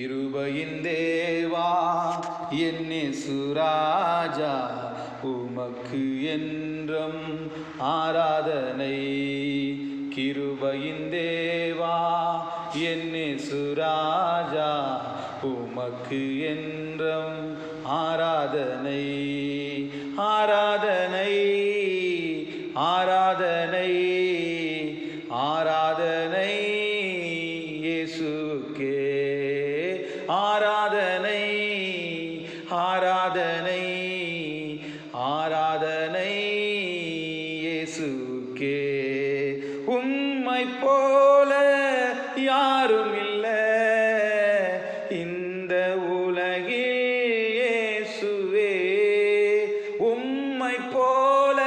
இருபையின் தேவா என்னே சுராஜா உமக்கு என்றும் ஆராதனை. கிருபையின் தேவா என்னே சுராஜா உமக்கு என்றும் ஆராதனை. ஆராதனை ஆராதனை ஆராதனை. இயேசுக்கே உம்மை போல யாரும் இல்லை இந்த உலகில் இயேசுவே உம்மை போல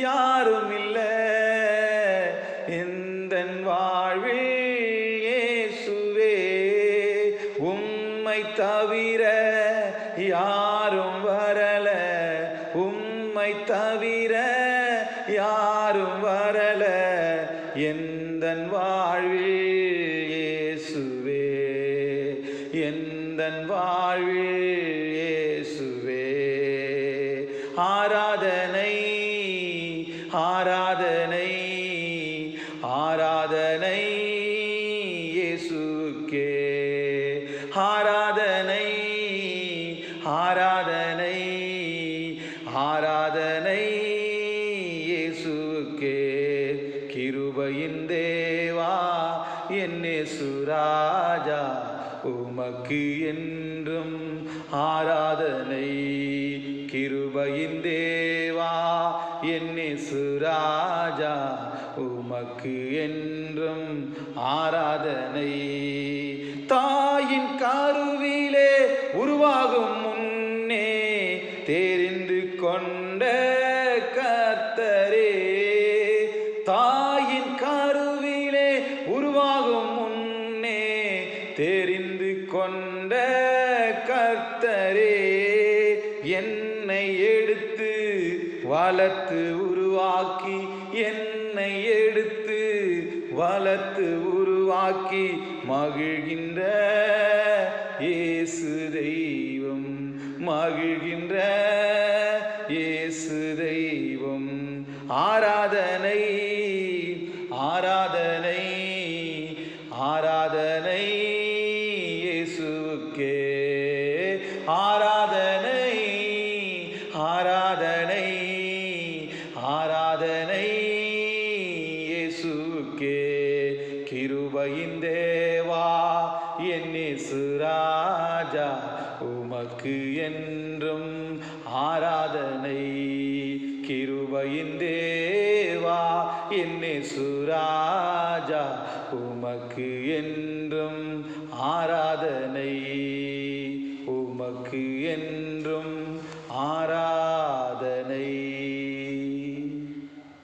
யாரும் இல்லை எந்தன் வாழ்வில் யாரும் வரல. உம்மை தவிர யாரும் வரல. எந்த வாழ்வில் இயேசுவே? எந்த வாழ்வில் இயேசுவே? ஆராதனை ஆராதனை ஆராதனை இயேசுக்கே. ஆராதனை இயேசுக்கே கிருபையின் தேவா என்னே சுராஜா உமக்கு என்றும் ஆராதனை. கிருபையின் தேவா என்னே சுராஜா உமக்கு என்றும் ஆராதனை. தாயின் கருவிலே உருவாகும் தெரிந்து கொண்ட கர்த்தரே என்னை எடுத்து வளர்த்து உருவாக்கி என்னை எடுத்து வளர்த்து உருவாக்கி மகிழ்கின்ற இயேசு தெய்வம் மகிழ்கின்ற இயேசு தெய்வம். இயேசுக்கே ஆராதனை ஆராதனை ஆராதனை. இயேசுக்கே கிருபையின் தேவா என்னே சுராஜா உமக்கு என்றும் ஆராதனை. கிருபையின் தேவா என்னே ராஜா உமக்கு என்றும் ஆராதனை. உமக்கு என்றும்